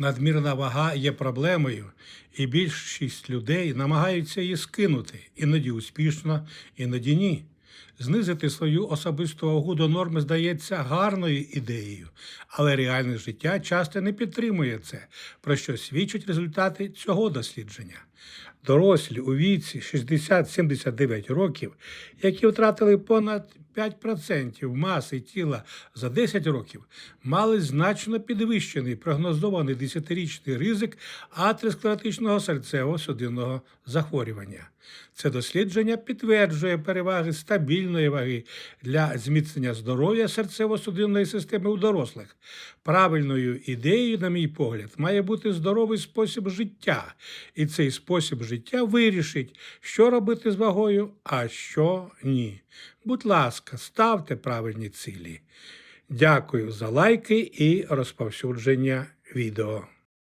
Надмірна вага є проблемою, і більшість людей намагаються її скинути, іноді успішно, іноді ні. Знизити свою особисту вагу до норми здається гарною ідеєю, але реальне життя часто не підтримує це, про що свідчать результати цього дослідження. Дорослі у віці 60-79 років, які втратили понад 5% маси тіла за 10 років, мали значно підвищений прогнозований 10-річний ризик атеросклеротичного серцево-судинного захворювання. Це дослідження підтверджує переваги стабільної ваги для зміцнення здоров'я серцево-судинної системи у дорослих. Правильною ідеєю, на мій погляд, має бути здоровий спосіб життя, і цей спосіб життя вирішить, що робити з вагою, а що ні. Будь ласка, ставте правильні цілі. Дякую за лайки і розповсюдження відео.